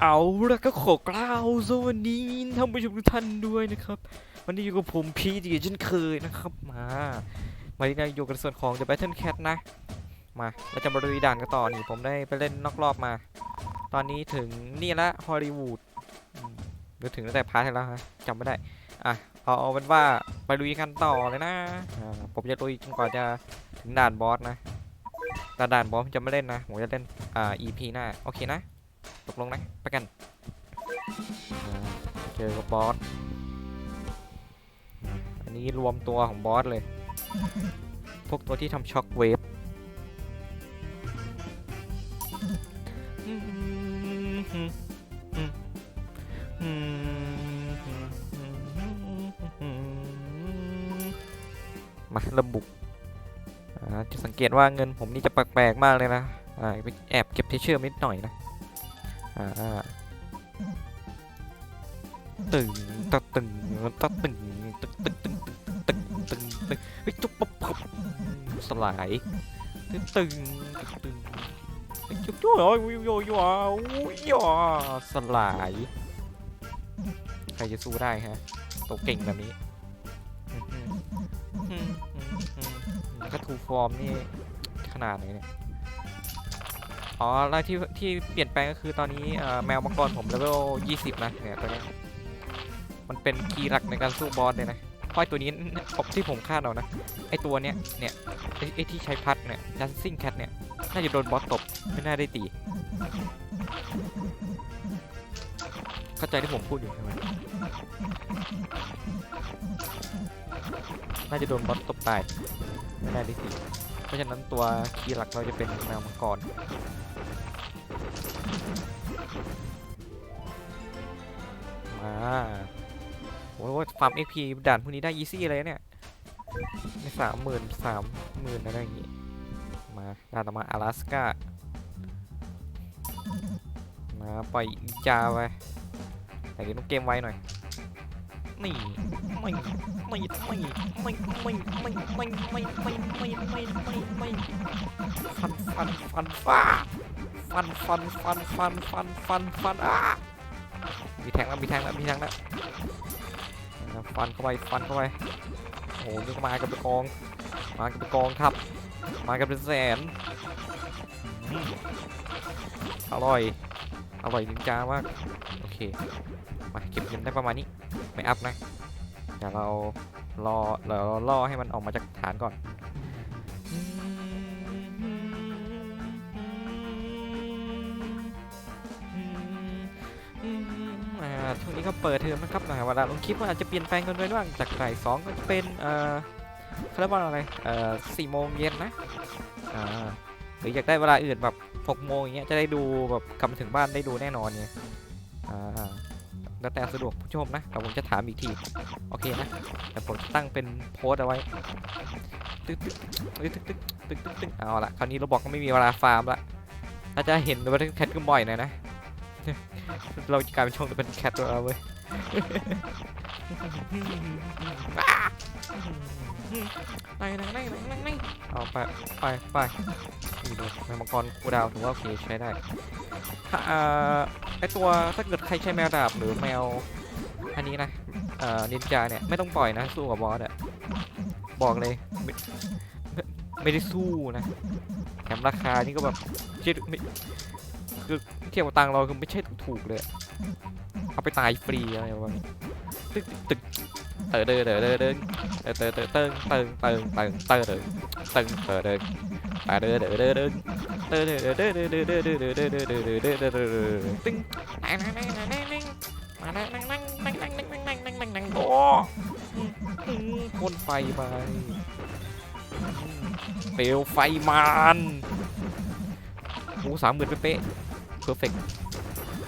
เอาละก็ขอกล่าวสวัสดีท่านผู้ชมทุกท่านด้วยนะครับ วันนี้อยู่กับผมพีดีเช่นเคยนะครับมาวันนี้เราอยู่กันส่วนของ The Battle Cat นะ มาเราจะมาลุยด่านกันต่อนี่ผมได้ไปเล่นนอกรอบมา ตอนนี้ถึงนี่ละฮอลลีวูดหรือถึงตั้งแต่พาร์ทที่แล้วฮะจำไม่ได้อะเอาเอาเป็นว่าไปลุยกันต่อเลยนะผมจะลุยจนกว่าจะถึงด่านบอสนะ ต่ด่านบอสจะไม่เล่นนะ ผมจะเล่น อ่า EP หน้า โอเคนะ ตกลงนะไปกัน เจอกับบอส อันนี้รวมตัวของบอสเลย พวกตัวที่ทำช็อคเวฟ เกตว่าเงินผมนี่จะแปลกๆมากเลยนะอ่าไปแอบเก็บเทเชื่อร์นิดหน่อยนะอ่าตึงตะตึงตะตึงตึงตึงตึงตึงตึงตึงเฮ้จุ๊บปั๊บปั๊บสลายตึงตึงตึงเฮ้ยจุ๊บจุ๊บโอ้ยโยโยโยโยสลาย ใครจะสู้ได้ฮะตัวเก่งแบบนี้ แล้วก็ทูฟอร์มนี่ขนาดไหนเนี่ย อ๋อ แล้วที่ที่เปลี่ยนแปลงก็คือตอนนี้แมวมังกรผมเลเวล20 นะเนี่ยตัวนี้ มันเป็นคีย์หลักในการสู้บอสเลยนะเพราะไอ้ตัวนี้ผมที่ผมคาดเอานะ ไอตัวเนี้ย เนี่ยไอ้ไอที่ใช้พัดเนี่ยดันซิ่งแคทเนี่ย น่าจะโดนบอสตบ ไม่น่าได้ตี เข้าใจที่ผมพูดอยู่ใช่ไหมน่าจะโดนบอสตบตายไม่น่าได้ตี เพราะฉะนั้นตัวคีย์หลักเราจะเป็นแมวมังกร มาโอ้ยฟาร์ม XP ด่านพวกนี้ได้ยีซี่เลยเนี่ยในสามหมื่นสามหมื่นอะไรอย่างงี้ มาด่านต่อมา阿拉斯ก้ามาปล่อยอีจาไป แต่กินต้องเกมไวหน่อยนี่ไม่ไม่ไม่ไม่ไม่ไม่ไม่ไม่ไม่ไม่ไม่ไม่ไม่ฟันฟันฟันฟ้าฟันฟันฟันฟันฟันฟันฟันอะมีแทงแล้วมีแทงแล้วมีแทงแล้วฟันเข้าไปฟันเข้าไปโอ้โหนี่มากันเป็นกอง มากันเป็นกองครับ มากันเป็นแสนอืมอร่อยอร่อยจริงจ้ามากโอเค มาเก็บเงินได้ประมาณนี้ ไม่อัพนะ เดี๋ยวเรารอเดี๋ยวเราล่อให้มันออกมาจากฐานก่อน อ่าช่วงนี้ก็เปิดเทอมนะครับนะเวลาลงคลิปก็อาจจะเปลี่ยนแปลงกันด้วยบ้าง จากบ่ายสองก็จะเป็น เอ่อเขาเรียกว่าอะไร เอ่อสี่โมงเย็นนะ อ่าหรืออยากได้เวลาอื่นแบบหกโมงอย่างเงี้ยจะได้ดูแบบกลับถึงบ้านได้ดูแน่นอนเนี่ย แล้วแต่สะดวกผู้ชมนะแต่ผมจะถามอีกที โอเคนะแต่ผมจะตั้งเป็นโพสเอาไว้ ตึ๊กตึ๊กตึ๊กตึ๊กตึ๊กตึ๊กตึ๊กเอาละคราวนี้เราบอกก็ไม่มีเวลาฟาร์มละถ้าจะเห็นว่าแคทก็บ่อยหน่อยนะ เราจะกลายเป็นช่องเป็นแคทตัวเราเว้ย ไปหนไหนไหนไหนไหนเอาไปไปไปนี่ดูแมวมังกรกูดาวถือว่าโอเคใช้ได้ถ้าไอตัวถ้าเกิดใครใช้แมวดาบหรือแมวอันนี้นะเอ่อนินจาเนี่ยไม่ต้องปล่อยนะสู้กับบอสอะบอกเลยไม่ไม่ได้สู้นะแถมราคานี่ก็แบบเจ๊ไม่คือเทียบกับตังเราคือไม่ใช่ถูกเลย เอาไปตายฟรีอะไรประมาณนี้ ตึกตึกเตอเดอเดอเดอเดินเตอเตอเตอเติงเติงเติงเติงเตอเดินเติงเตอเดินตาเดอเดอเดอเดินเตอเดอเดอเดอเดอเดอเดอเดอเดอเดอเดอเดอเดอเดอเดอเดอเดอตึงนั่งนั่งนั่งนั่งนั่งนั่งมานั่งนั่งนั่งนั่งนั่งนั่งนั่งนั่งนั่งนั่งนั่งโอ้พ่นไฟมาเปลวไฟมันโอ้สามหมื่นเป๊ะเพอร์เฟก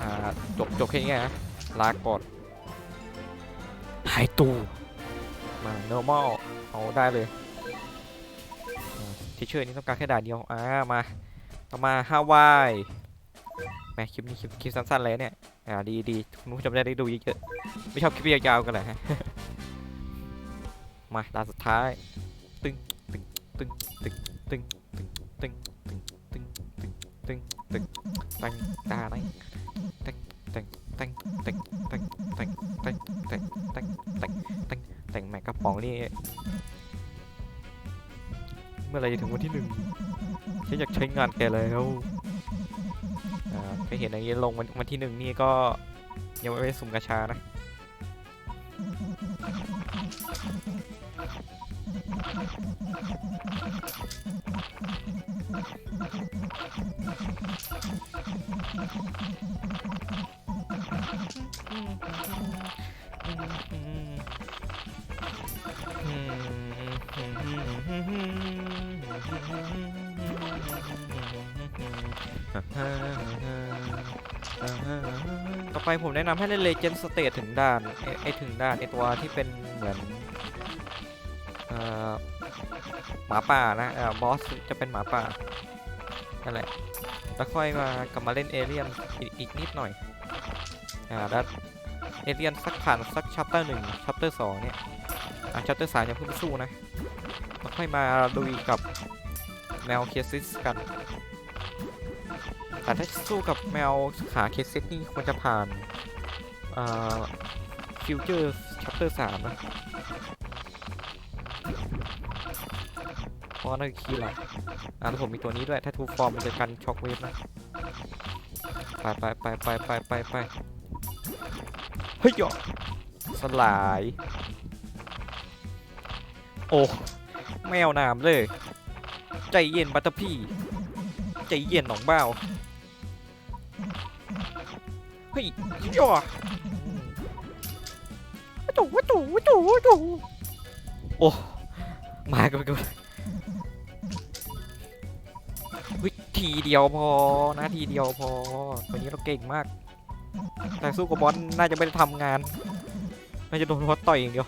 อ่าจบจบแค่นี้นะลาก่อน หายตูมา normal เอาได้เลยเชื่อนี้ต้องการแค่ด่านเดียว อ่า มาต่อมาฮาวายแหมคลิปนี้คลิปคลิปสั้นๆเลยเนี่ย อ่า ดีดีคุณผู้ชมจะได้ดูเยอะๆไม่ชอบคลิปยาวๆกันเลยฮะมาด่านสุดท้าย ตึงตึงตึงตึงตึงตึงตึงตึงตึงตึงตึงตึงตังตาไหนตึงตึง ตึงตึงตึงตึงตึงตึงตึงตึงตึงตึงแม็กกระป๋องนี่ เมื่อไรจะถึงวันที่หนึ่งฉันอยากใช้งานแกแล้วอ่าไปเห็นอย่างนี้ลงวันที่หนึ่งนี่ก็ยังไม่ได้สุ่มกระชานะ ต่อไปผมแนะนำให้เล่นเลเจน d ์สเต e ถึงด่านไอ้ไอถึงด่านไอตัวที่เป็นเหมือนเอ่อหมาป่านะเอ่อบอสจะเป็นหมาป่านั่นแหละแล้วค่อยมากลับมาเล่นเอเลียนอีกอีกนิดหน่อยอ่าแล้วเอเลียนสักผ่านสักชัปเตอร์หนึ่งชัปเตอร์สองเนี่ยอ่าชัปเตอร์สามยังเพิ่งไปสู้นะแล้วค่อยมาลุยกับแมวเคซิสกัน แต่ถ้าสู้กับแมวขาเคสเซิสนี่ควรจะผ่านอ่าฟิวเจอร์ชัปเตอร์สามนะเพราะนั่นคือคีย์หลักอ่าแล้วผมมีตัวนี้ด้วย ถ้าทูฟอร์มมันจะกันช็อคเวฟนะ ไปไปไปไปไปไปไปเฮ้ยหยอสลาย โอ้แมวน้ำเลย ใจเย็นบัตเตอร์พี่ ใจเย็นหนองเบ้า เฮ้ยย่อวัตถุวัตถุวัตถุวัตถุโอ้ มากันกันวิทีเดียวพอนะทีเดียวพอวันนี้เราเก่งมาก แต่สู้กับบอลน่าจะไม่ได้ทำงาน น่าจะโดนพอต่อยอย่างเดียว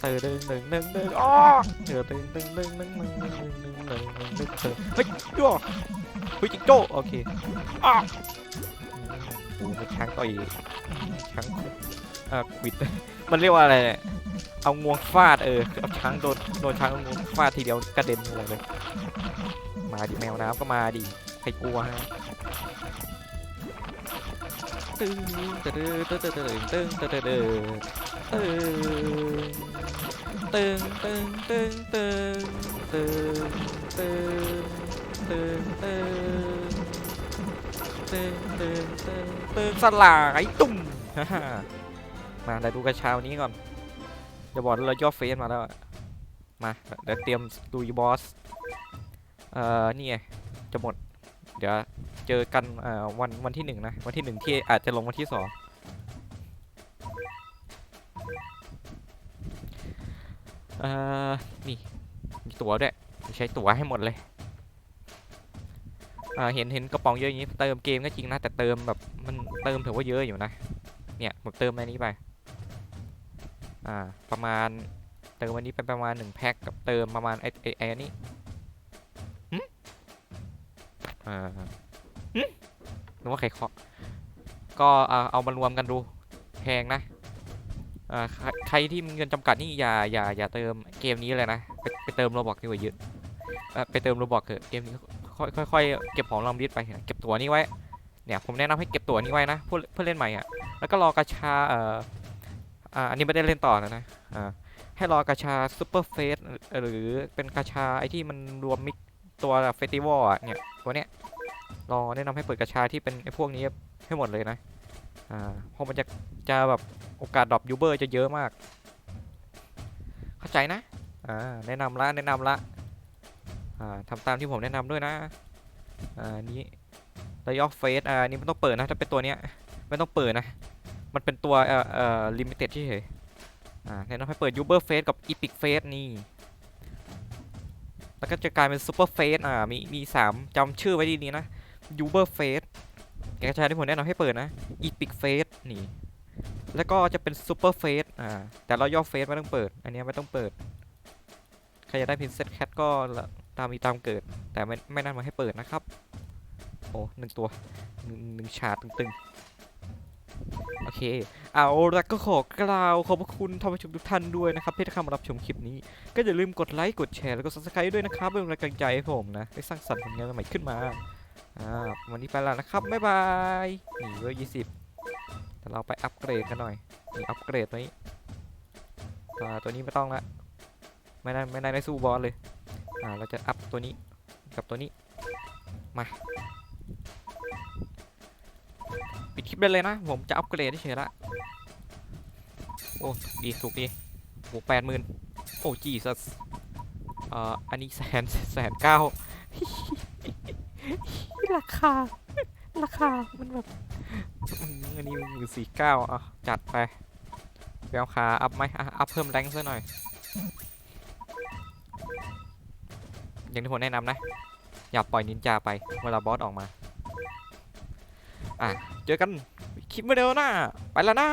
เตอดึงดึงดึงดึงอ้อเตอดึงดึงดึงดึงดึงดึงดึงดึงดึงดึงดึงเตอเฮ้ยจ้วเฮ้ยจิงโจ้โอเคอ้า โอ้ช้างต่อยช้างเอ่อบิด มันเรียกว่าอะไรเนี่ยเอางวงฟาดเออเอาช้างโดนโดนช้างเอางวงฟาดทีเดียวกระเด็นลงเลย มาดิแมวน้ำก็มาดิใครกลัวฮะตึ้งตึ้งตึ้งตึ้งตึ้งตึ้งตึ้งตึ้งตึ้งตึ้งตึ้งตึ้งตึ้งตึ้งตึ้งตึ้งตึ้ง ตึงตึงตึงตึงตึงสลายตุ่มมาเดี๋ยวดูกระเช้านี้ก่อนจะบอกว่าเราย่อเฟซมาแล้วมาเดี๋ยวเตรียมดูบอสเอ่อนี่ไงจะหมด เดี๋ยวเจอกันเอ่อวันวันที่หนึ่งนะวันที่หนึ่งที่อาจจะลงวันที่สองเอ่อนี่มีตั๋วด้วยใช้ตั๋วให้หมดเลย อ่าเห็นเห็นกระป๋องเยอะอย่างนี้เติมเกมก็จริงนะ แต่เติมแบบมันเติมถือว่าเยอะอยู่นะ เนี่ยผมเติมอันนี้ไป อ่า ประมาณเติมวันนี้เป็นประมาณหนึ่งแพ็คกับเติมประมาณไอ้ไอ้ไอ้นี้หึอ่าหึนึกว่าใครเคาะก็เอาเอามารวมกันดูแพงนะอ่าใครที่มีเงินจำกัดนี่อย่าอย่าอย่าเติมเกมนี้เลยนะ ไปไปเติมโรบอกดีกว่าเยอะไปเติมโรบอกเถอะเกมนี้ ค่อยค่อยเก็บของลำดิสไปเก็บตัวนี้ไว้เนี่ยผมแนะนำให้เก็บตัวนี้ไว้นะเพื่อเพื่อเล่นใหม่อะแล้วก็รอกระชาเอ่ออ่าอันนี้ไม่ได้เล่นต่อแล้วนะอ่าให้รอกระชาซูเปอร์เฟสหรือเป็นกระชาไอที่มันรวมมิกตัวเฟสติวัลอะเนี่ยตัวเนี้ยรอแนะนำให้เปิดกระชาที่เป็นไอพวกนี้ให้หมดเลยนะอ่าเพราะมันจะจะแบบโอกาสดรอปยูเบอร์จะเยอะมาก เข้าใจนะอ่าแนะนำละแนะนำละ ทำตามที่ผมแนะนำด้วยนะอ่านี้ระยะเฟสอ่านี่ไม่ต้องเปิดนะถ้าเป็นตัวเนี้ยไม่ต้องเปิดนะ มันเป็นตัวเอ่อเอ่อลิมิเต็ดเฉยอ่าแนะนำให้เปิดยูเบอร์เฟสกับอีพิกเฟสนี่แล้วก็จะกลายเป็นซูเปอร์เฟสอ่ามีมีสามจำชื่อไว้ดีๆนะยูเบอร์เฟสแกระชายที่ผมแนะนำให้เปิดนะอีพิกเฟสนี่แล้วก็จะเป็นซูเปอร์เฟสอ่าแต่เราย่อเฟสไม่ต้องเปิด อันนี้ไม่ต้องเปิด ใครอยากได้พินเซตแคทก็ ตามมีตามเกิด แต่ไม่ไม่นั่นมาให้เปิดนะครับ โอ้หนึ่งตัวหนึ่งหนึ่งฉาดตึงๆ โอเคเอาละก็ขอกล่าวขอบพระคุณท่านผู้ชมทุกท่านด้วยนะครับที่เข้ามารับชมคลิปนี้ ก็อย่าลืมกดไลค์กดแชร์แล้วก็ subscribe ด้วยนะครับเป็นกำลังใจให้ผมนะได้สร้างสรรค์ผลงานใหม่ขึ้นมาอ่าวันนี้ไปแล้วนะครับบ๊ายบายนี่เวอร์ยี่สิบแต่เราไปอัปเกรดกันหน่อยนี่อัปเกรดตัวนี้ตัวนี้ไม่ต้องละไม่ได้ไม่ได้ได้สู้บอสเลย อ่าเราจะอัพตัวนี้กับตัวนี้มาปิดคลิปได้เลยนะ ผมจะอัปเกรดเฉยละโอ้ดีถูกดีโอ้แปดหมื่นโอ้จีสัสเอ่ออันนี้แสนแสนเก้าราคา ราคา มันแบบอันนี้หมื่นสี่เก้าอะจัดไปไปเอาขาอัพไหมอะอัพเพิ่มแรงซะหน่อย อย่างที่ผมแนะนำนะ อย่าปล่อยนินจาไปเวลาบอสออกมา อะ เจอกันคลิปวิดีโอหน้า ไปแล้วนะ